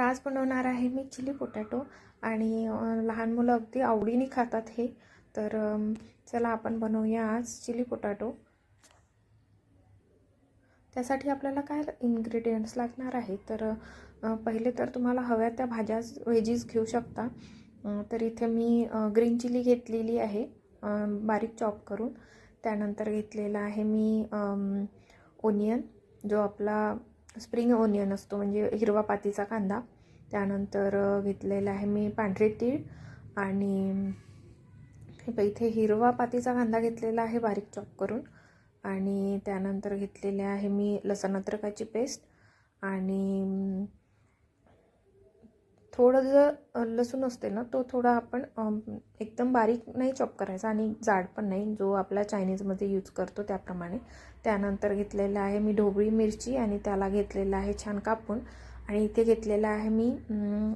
आज बनवणार आहे मी चिली पोटॅटो आणि लहान मुलं अगदी आवडीने खातात हे. तर चला आपण बनवूया आज चिली पोटॅटो. त्यासाठी आपल्याला काय इन्ग्रेडियंट्स लागणार आहे? तर पहिले तर तुम्हाला हव्या त्या भाज्या व्हेजीज घेऊ शकता. तर इथे मी ग्रीन चिली घेतलेली आहे बारीक चॉप करून. त्यानंतर घेतलेला आहे मी ओनियन जो आपला स्प्रिंग ओनियन असतो म्हणजे हिरवा पातीचा कांदा. त्यानंतर घेतलेला आहे मी पांढरे तीळ आणि इथे हिरवा पातीचा कांदा घेतलेला आहे बारीक चॉप करून. आणि त्यानंतर घेतलेले आहे मी लसण अद्रकाची पेस्ट आणि थोडं जर लसूण असते ना तो थोडा आपण एकदम बारीक नाही चॉप करायचा आणि जाड पण नाही. जो आपला चायनीजमध्ये यूज करतो त्याप्रमाणे. त्यानंतर घेतलेलं आहे मी ढोबळी मिरची आणि त्याला घेतलेलं आहे छान कापून. आणि इथे घेतलेलं आहे मी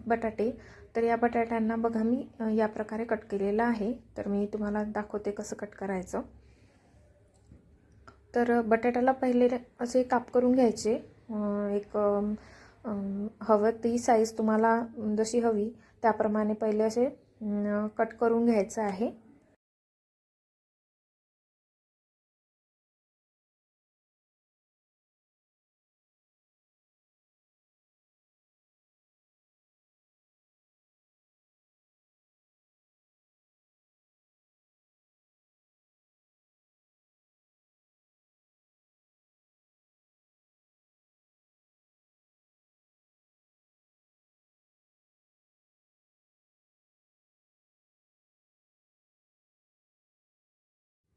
बटाटे. तर या बटाट्यांना बघा मी या प्रकारे कट केलेलं आहे. तर मी तुम्हाला दाखवते कसं कट करायचं. तर बटाट्याला पहिले असे काप करून घ्यायचे. एक हवं ती साईज तुम्हाला जशी हवी त्याप्रमाणे पहिले असे कट करून घ्यायचं आहे.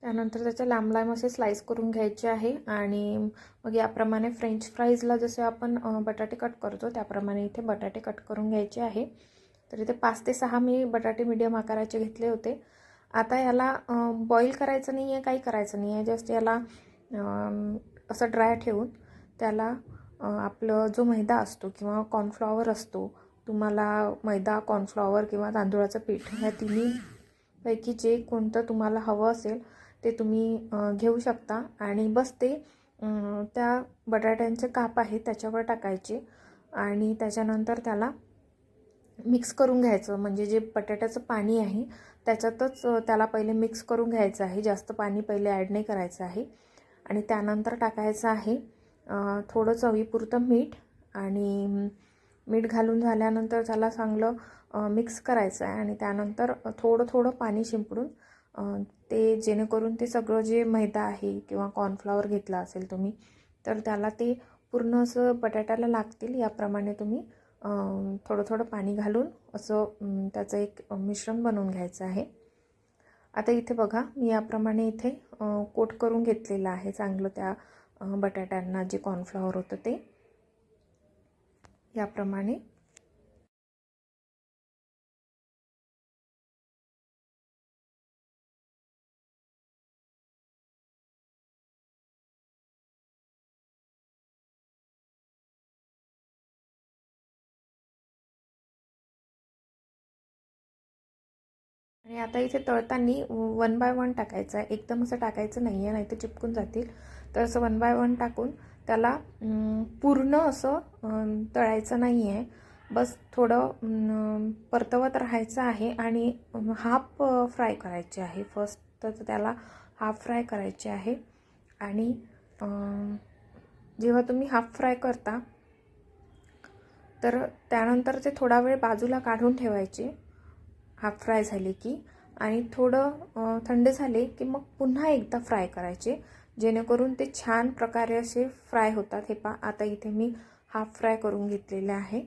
त्यानंतर त्याचे लांब लांब असे स्लाईस करून घ्यायचे आहे आणि मग याप्रमाणे फ्रेंच फ्राईजला जसे आपण बटाटे कट करतो त्याप्रमाणे इथे बटाटे कट करून घ्यायचे आहे. तर इथे पाच ते सहा मी बटाटे मीडियम आकाराचे घेतले होते. आता याला बॉईल करायचं नाही आहे काही करायचं नाही आहे जस्ट याला असं ड्राय ठेवून त्याला आपलं जो मैदा असतो किंवा कॉर्नफ्लॉवर असतो तुम्हाला मैदा कॉर्नफ्लॉवर किंवा तांदूळाचं पीठ ह्या तिन्ही पैकी जे कोणतं तुम्हाला हवं असेल ते तुम्ही घेऊ शकता. आणि बस ते त्या बटाट्यांचे काप आहे त्याच्यावर टाकायचे. आणि त्याच्यानंतर त्याला मिक्स करून घ्यायचं. म्हणजे जे बटाट्याचं पाणी आहे त्याच्यातच त्याला पहिले मिक्स करून घ्यायचं आहे. जास्त पाणी पहिले ॲड नाही करायचं आहे. आणि त्यानंतर टाकायचं आहे थोडं चवीपुरतं मीठ. आणि मीठ घालून झाल्यानंतर त्याला चांगलं मिक्स करायचं आहे. आणि त्यानंतर थोडं थोडं पाणी शिंपडून ते जेणेकरून ते सगळं जे मैदा आहे किंवा कॉर्नफ्लॉवर घेतला असेल तुम्ही तर त्याला ते पूर्ण असं बटाट्याला लागतील. याप्रमाणे तुम्ही थोडं थोडं पाणी घालून असं त्याचं एक मिश्रण बनवून घ्यायचं आहे. आता इथे बघा मी याप्रमाणे इथे कोट करून घेतलेलं आहे चांगलं त्या बटाट्यांना जे कॉर्नफ्लॉवर होतं ते. याप्रमाणे आणि आता इथे तळताना वन बाय वन टाकायचं आहे. एकदम असं टाकायचं नाही आहे नाही तर चिपकून जातील. तर असं वन बाय वन टाकून त्याला पूर्ण असं तळायचं नाही आहे बस थोडं परतवत राहायचं आहे आणि हाफ फ्राय करायचे आहे. फर्स्ट तर त्याला हाफ फ्राय करायचे आहे. आणि जेव्हा तुम्ही हाफ फ्राय करता तर त्यानंतर ते थोडा वेळ बाजूला काढून ठेवायचे. हाफ फ्राय झाले की आणि थोडं थंड झाले की मग पुन्हा एकदा फ्राय करायचे जेणेकरून ते छान प्रकारे असे फ्राय होतात. हे पा आता इथे मी हाफ फ्राय करून घेतलेले आहे.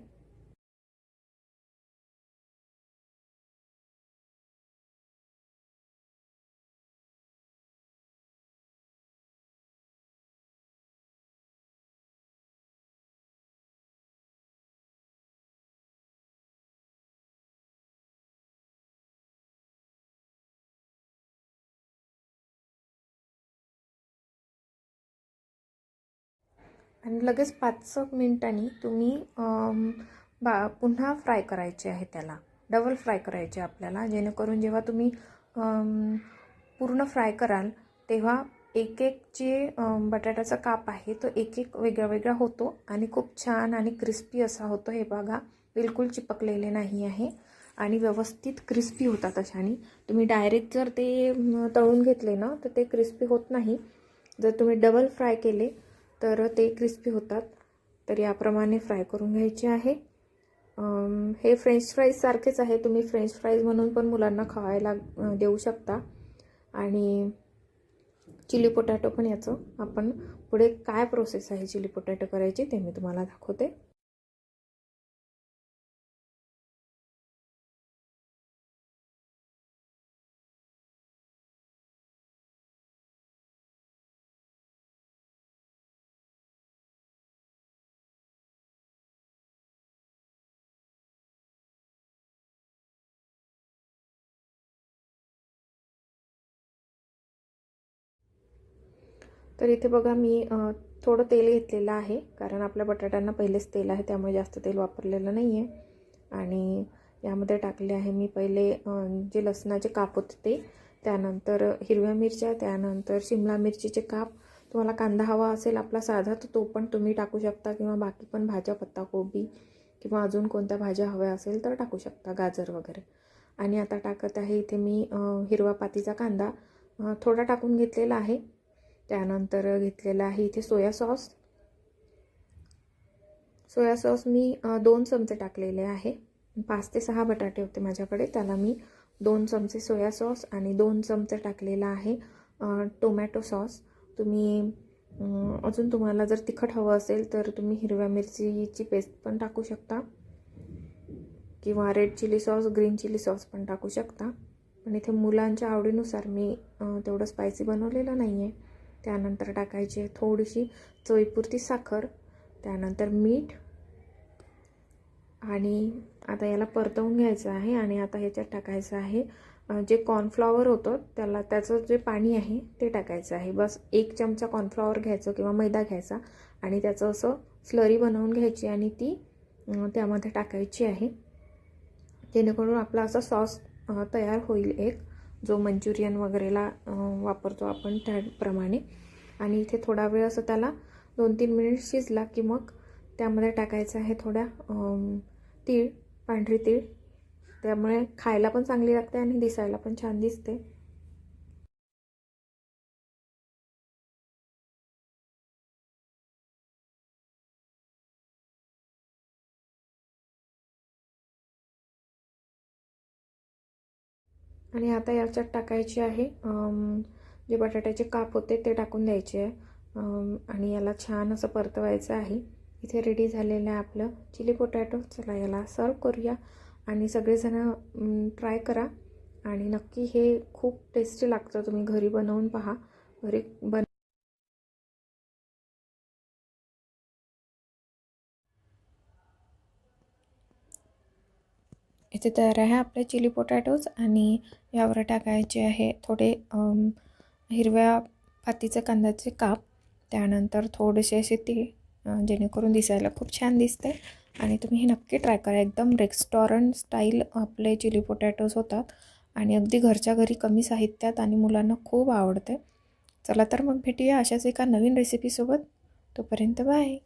आणि लगेच पाच मिनटांनी तुम्ही बा पुन्हा फ्राय करायचे आहे त्याला. डबल फ्राय करायचे आपल्याला जेणेकरून जेव्हा तुम्ही पूर्ण फ्राय कराल तेव्हा एक एक जे बटाट्याचा काप आहे तो एक एक वेगळा वेगळा होतो आणि खूप छान आणि क्रिस्पी असा होतो. हे बघा बिलकुल चिपकलेले नाही आहे आणि व्यवस्थित क्रिस्पी होतात अशाने तुम्ही डायरेक्ट जर ते तळून घेतले ना तर ते क्रिस्पी होत नाही. जर तुम्ही डबल फ्राय केले तर ते क्रिस्पी होतात. तर याप्रमाणे फ्राय करून घ्यायचे आहे. हे फ्रेंच फ्राईजसारखेच आहे. तुम्ही फ्रेंच फ्राईज म्हणून पण मुलांना खावायला देऊ शकता. आणि चिली पोटॅटो पण याचं. आपण पुढे काय प्रोसेस आहे चिली पोटॅटो करायची ते मी तुम्हाला दाखवते. तर इथे बघा मी थोडं तेल घेतलेलं आहे. कारण आपल्या बटाट्यांना पहिलेच तेल आहे त्यामुळे जास्त तेल वापरलेलं नाही आहे आणि यामध्ये टाकले आहे मी पहिले जे लसणाचे काप होते ते. त्यानंतर हिरव्या मिरच्या त्यानंतर शिमला मिरचीचे काप. तुम्हाला कांदा हवा असेल आपला साधा तर तो पण तुम्ही टाकू शकता. किंवा बाकी पण भाज्या पत्ताकोबी किंवा अजून कोणत्या भाज्या हव्या असेल तर टाकू शकता गाजर वगैरे. आणि आता टाकत आहे इथे मी हिरवा पातीचा कांदा. थोडा टाकून घेतलेला आहे. त्यानंतर घेतलेला आहे इथे सोया सॉस. सोया सॉस मी दोन चमचे टाकलेले आहे. पाच ते सहा बटाटे होते माझ्याकडे. त्याला मी दोन चमचे सोया सॉस आणि दोन चमचे टाकलेला आहे टोमॅटो सॉस. तुम्ही अजून तुम्हाला जर तिखट हवं असेल तर तुम्ही हिरव्या मिरचीची पेस्ट पण टाकू शकता. किंवा red chilli sauce green chilli sauce पण टाकू शकता. पण इथे मुलांच्या आवडीनुसार मी तेवढं स्पायसी बनवलेलं नाही आहे त्यानंतर टाकायची आहे थोडीशी चवीपुरती साखर त्यानंतर मीठ आणि आता याला परतवून घ्यायचं आहे आणि आता ह्याच्यात टाकायचं आहे जे कॉर्नफ्लॉवर होतं त्याला त्याचं जे पाणी आहे ते टाकायचं आहे. बस एक चमचा कॉर्नफ्लॉवर घ्यायचं किंवा मैदा घ्यायचा आणि त्याचं असं स्लरी बनवून घ्यायची आणि ती त्यामध्ये टाकायची आहे. जेणेकरून आपला असा सॉस तयार होईल एक. जो मंचुरियन वगैरेला वापरतो आपण त्याप्रमाणे. आणि इथे थोडा वेळ असं त्याला दोन तीन मिनिट शिजला की मग त्यामध्ये टाकायचं आहे थोड्या तीळ पांढरी तीळ. त्यामुळे खायला पण चांगली लागते आणि दिसायला पण छान दिसते. आणि आता याच्यात टाकायची आहे जे बटाट्याचे काप होते ते टाकून द्यायचे आहे. आणि याला छान असं परतवायचं आहे. इथे रेडी झालेलं आहे आपलं चिली पोटॅटो चला याला सर्व करूया. आणि सगळेजणं ट्राय करा. आणि नक्की हे खूप टेस्टी लागतं. तुम्ही घरी बनवून पहा. घरी बन इथे तयार आहे आपले चिली पोटॅटोज आणि यावर टाकायचे आहे थोडे हिरव्या पातीचे कांद्याचे काप. त्यानंतर थोडेसे असे ते जेणेकरून दिसायला खूप छान दिसते आणि तुम्ही हे नक्की ट्राय करा. एकदम रेस्टॉरंट स्टाईल आपले चिली पोटॅटोज होतात. आणि अगदी घरच्या घरी कमी साहित्यात आणि मुलांना खूप आवडते. चला तर मग भेटूया अशाच एका नवीन रेसिपीसोबत तोपर्यंत बाय